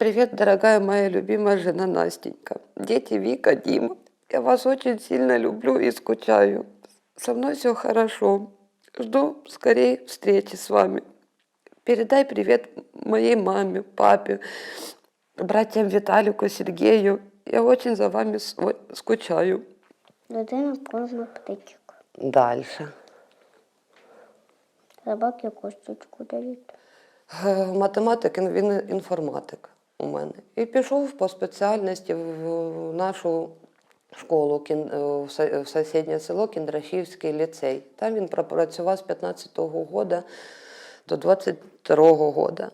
Привет, дорогая моя любимая жена Настенька. Дети Вика, Дима. Я вас очень сильно люблю и скучаю. Со мной все хорошо. Жду скорее встречи с вами. Передай привет моей маме, папе, братьям Виталику, Сергею. Я очень за вами сво- скучаю. Людина кожна птичок. Дальше. Собаки косточку дають. Е, Математик, він- він інформатик У мене. І пішов по спеціальності в нашу школу е, в сусіднє село Кіндрашівський ліцей. Там він пропрацював з 15-го года до 22-го года.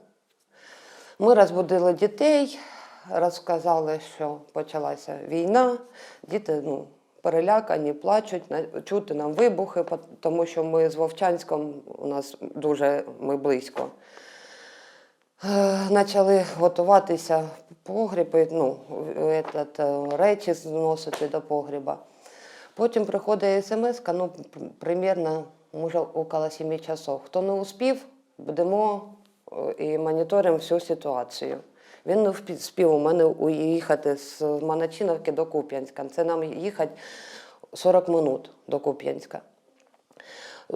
Ми розбудили дітей, розказали, що почалася війна. Діти ну, перелякані, плачуть, чути нам вибухи, тому що ми з Вовчанськом у нас дуже ми близько. Е, Почали готуватися погріби, ну, этот, е, речі зносити до погріба. Потім приходить смс, ну, примерно, може, около 7 часов. Хто не успів, будемо е, і моніторимо всю ситуацію. Він не вспів у мене уїхати з Маначиновки до Куп'янська. Це нам їхати 40 минут до Куп'янська.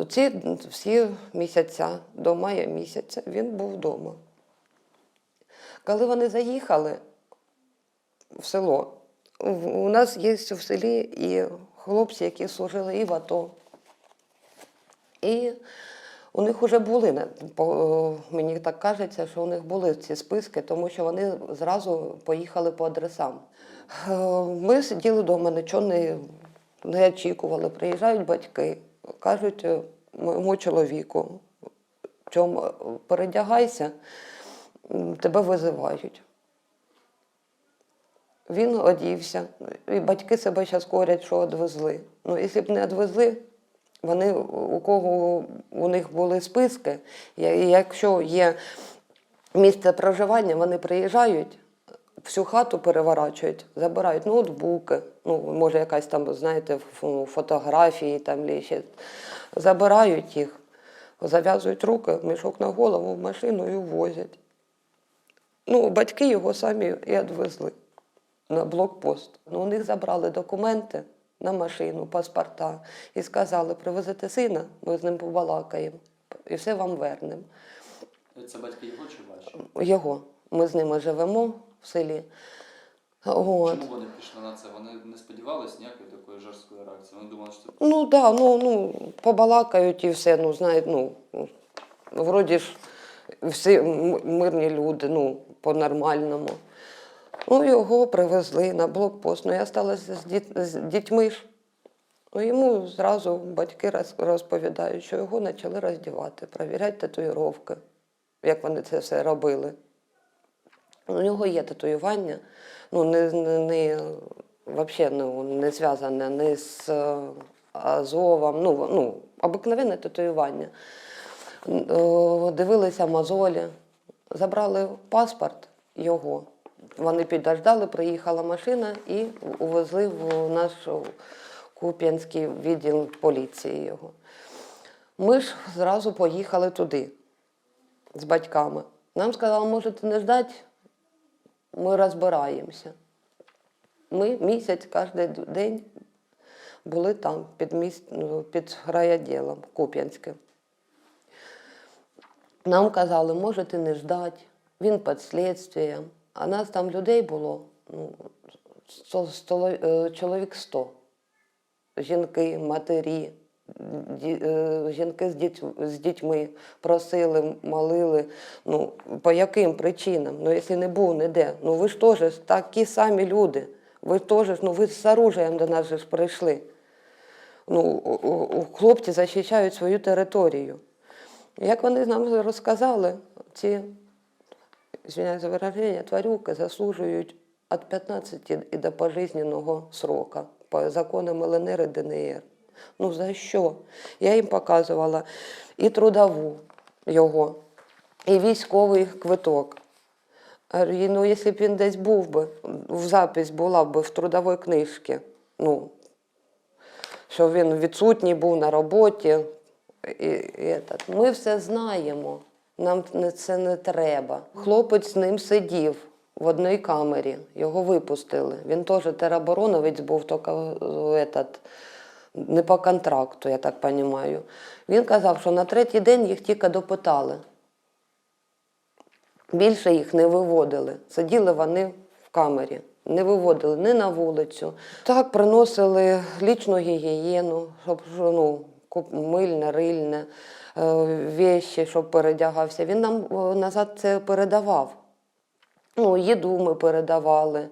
Ці всі місяця, до мая місяця, він був вдома. Коли вони заїхали в село, у нас є в селі і хлопці, які служили і в АТО. І у них вже були, мені так кажеться, що у них були ці списки, тому що вони зразу поїхали по адресам. Е, Ми сиділи вдома, нічого не, не очікували. Приїжджають батьки, кажуть моєму чоловіку, чому передягайся, тебе визивають. Він одівся, і батьки себе зараз говорять, що відвезли. Ну, якщо б не відвезли, вони у кого у них були списки, і якщо є місце проживання, вони приїжджають, всю хату переворачують, забирають ноутбуки, ну, може, якась там, знаєте, фотографії там чи. Забирають їх, зав'язують руки, мішок на голову в машину і увозять. Ну, батьки його самі і відвезли на блокпост. Ну, у них забрали документи на машину, паспорта і сказали, привезете сина, ми з ним побалакаємо і все вам вернемо. Це батьки його чи ваші? Його. Ми з ними живемо в селі. От. Чому вони пішли на це? Вони не сподівалися ніякої такої жорсткої реакції. Вони думали, що це Ну так, да, ну, ну, побалакають і все, ну, знають, ну, вроді ж всі мирні люди, ну, по-нормальному. Ну, його привезли на блокпост. Ну, я сталася з, діт, з дітьми ж. Ну, йому зразу батьки розповідають, що його почали роздівати, перевіряти татуїровки, як вони це все робили. У нього є татуювання, ну, не, не, не, вообще, ну, не зв'язане ні з е, Азовом, ну, ну, обикновенне татуювання. Е, Дивилися мозолі, забрали паспорт його. Вони підождали, приїхала машина і увезли в наш Куп'янський відділ поліції його. Ми ж зразу поїхали туди з батьками. Нам сказали, можете не ждати, ми розбираємося. Ми місяць кожен день були там, під, міст, ну, під райвідділом Куп'янським. Нам казали, можете не ждати, він під слідством. А нас там людей було ну, сто, сто, е, чоловік 100. Жінки, матері, ді- е, жінки з, діть, з дітьми просили, молили. Ну, по яким причинам? Ну, якщо не був ніде. Ну ви ж теж такі самі люди. Ви теж, ну ви з оружием до нас же ж прийшли. Ну, хлопці захищають свою територію. Як вони нам розказали, ці за вираження, тварюки заслужують від 15 і до пожизненного срока по законам ЛНР і ДНР. Ну за що? Я їм показувала і трудову його, і військовий квиток. Говорю, «І, ну, якщо б він десь був би, в запись була б в трудовій книжці, ну, що він відсутній був на роботі. І, і, этот. Ми все знаємо. Нам це не треба. Хлопець з ним сидів в одній камері. Його випустили. Він теж теробороновець був, тільки этот, не по контракту, я так розумію. Він казав, що на третій день їх тільки допитали. Більше їх не виводили. Сиділи вони в камері, не виводили ні на вулицю. Так приносили лічну гігієну, щоб ну, мильне, рильне, е, вещі, щоб передягався. Він нам е, назад це передавав. Ну, їду ми передавали,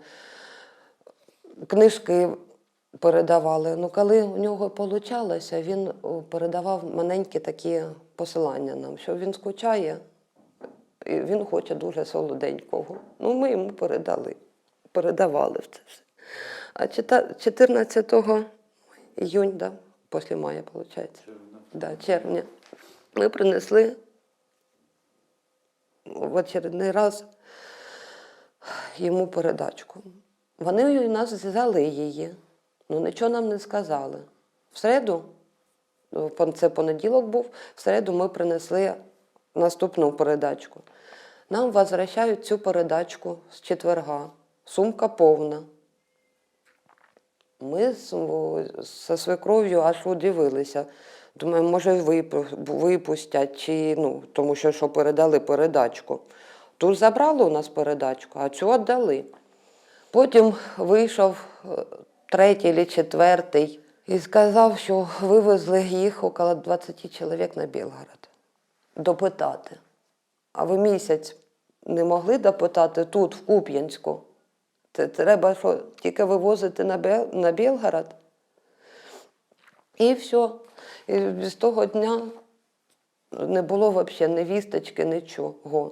книжки передавали. Ну, коли у нього вийшло, він передавав маленькі такі посилання нам, що він скучає, і він хоче дуже солоденького. Ну, ми йому передали, передавали це все. А чита- 14 іюня, да, після мая, виходить, да, червня, ми принесли в очередний раз йому передачку. Вони у нас взяли її, ну нічого нам не сказали. В середу, ну, це понеділок був, в середу ми принесли наступну передачку. Нам возвращають цю передачку з четверга. Сумка повна. Ми зі свекров'ю аж удивилися. Думаємо, може випустять, чи, ну, тому що, що передали передачку. Ту забрали у нас передачку, а цю віддали. Потім вийшов е, третій чи четвертий і сказав, що вивезли їх около 20 чоловік на Білгород. Допитати. А ви місяць не могли допитати тут, в Куп'янську? Це треба що, тільки вивозити на, Бел- на Білгород? І все. І з того дня не було взагалі ні вісточки, нічого.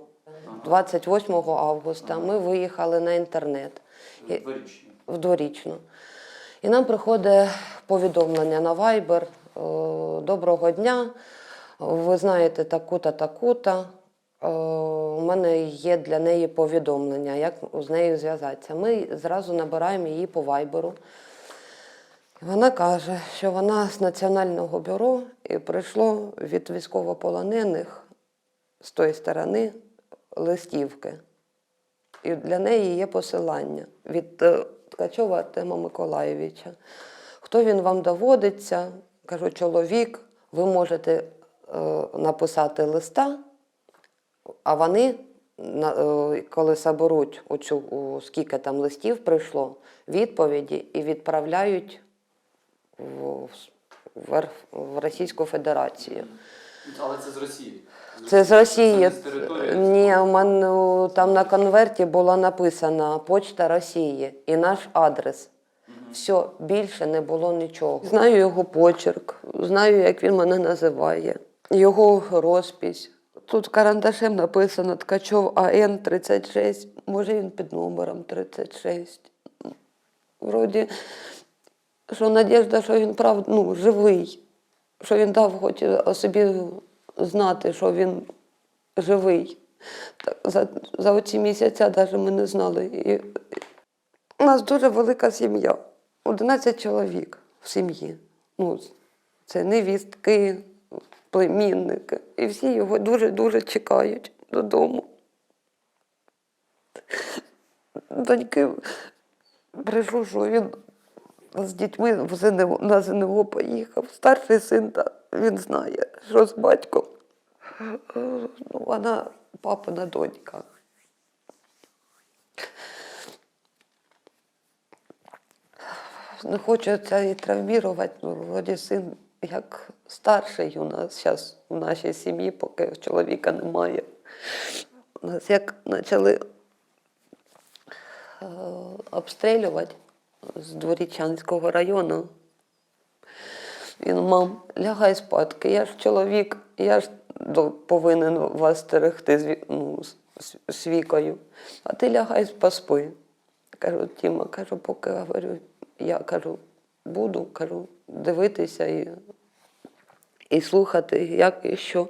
28 августа ми виїхали на інтернет в дворічну. І нам приходить повідомлення на Viber. Доброго дня. Ви знаєте таку-та, таку-та. Е, У мене є для неї повідомлення, як з нею зв'язатися. Ми зразу набираємо її по вайберу. Вона каже, що вона з Національного бюро і прийшло від військовополонених з тої сторони листівки. І для неї є посилання від е, Ткачова Артема Миколаєвича. Хто він вам доводиться? Кажу, чоловік, ви можете е, написати листа, а вони, е, коли заберуть оцю, скільки там листів прийшло, відповіді і відправляють в, в, в Російську Федерацію. Але це з Росії. Це з Росії. Це з. Ні, у мене там на конверті було написано Почта Росії і наш адрес. Все, більше не було нічого. Знаю його почерк, знаю, як він мене називає, його розпись. Тут карандашем написано Ткачов АН 36. Може він під номером 36. Вроді, що надіжда, що він прав, ну, живий, що він дав хоч собі знати, що він живий. Так, за, за оці місяця навіть ми не знали. І, у нас дуже велика сім'я. 11 чоловік в сім'ї. Ну, це невістки, племінники. І всі його дуже-дуже чекають додому. Доньки прийшов, що він з дітьми в ЗНО, на ЗНО поїхав. Старший син, та, він знає, що з батьком. Ну, вона папина донька. Не це і травмувати, ну, вроді син як старший у нас зараз в нашій сім'ї, поки чоловіка немає. У нас як почали е, обстрілювати з Дворічанського району. Він, мам, лягай спадки, я ж чоловік, я ж повинен вас стерегти ну, з вікою. А ти лягай поспи. Кажу, Тіма, кажу, поки говорю, я кажу, буду, кажу, дивитися і, і слухати, як і що.